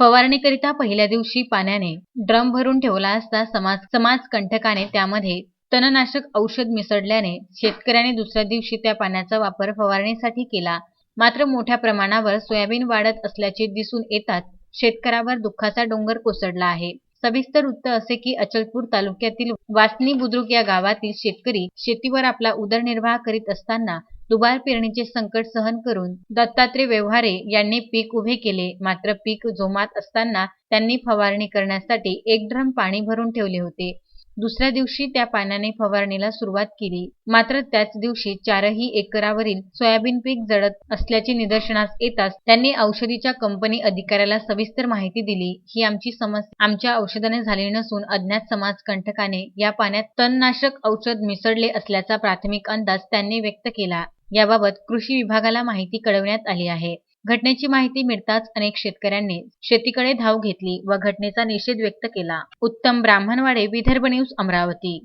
फवारणीकरिता पहिल्या दिवशी पाण्याने ड्रम भरून ठेवला असता समाज समाज कंठकाने त्यामध्ये तणनाशक औषध मिसळल्याने शेतकऱ्याने दुसऱ्या दिवशी त्या पाण्याचा वापर फवारणीसाठी केला. मात्र मोठ्या प्रमाणावर सोयाबीन वाढत असल्याचे दिसून येतात शेतकऱ्यावर दुःखाचा डोंगर कोसळला आहे. सविस्तर वृत्त असे की अचलपूर तालुक्यातील वासनी बुद्रुक या गावातील शेतकरी शेतीवर आपला उदरनिर्वाह करीत असताना दुबार पेरणीचे संकट सहन करून दत्तात्रय व्यवहारे यांनी पीक उभे केले. मात्र पीक जोमात असताना त्यांनी फवारणी करण्यासाठी एक ड्रम पाणी भरून ठेवले होते. दुसऱ्या दिवशी त्या पाण्याने फवारणीला सुरुवात केली. मात्र त्याच दिवशी चारही एकरावरील सोयाबीन पीक जळत असल्याचे निदर्शनास येताच त्यांनी औषधीच्या कंपनी अधिकाऱ्याला सविस्तर माहिती दिली. ही आमची समस्या. आमच्या औषधाने झाली नसून अज्ञात समाज कंठकाने या पाण्यात तणनाशक औषध मिसळले असल्याचा प्राथमिक अंदाज त्यांनी व्यक्त केला. याबाबत कृषी विभागाला माहिती कळवण्यात आली आहे. घटनेची माहिती मिळताच अनेक शेतकऱ्यांनी शेतीकडे धाव घेतली व घटनेचा निषेध व्यक्त केला. उत्तम ब्राह्मणवाडे विदर्भ न्यूज अमरावती.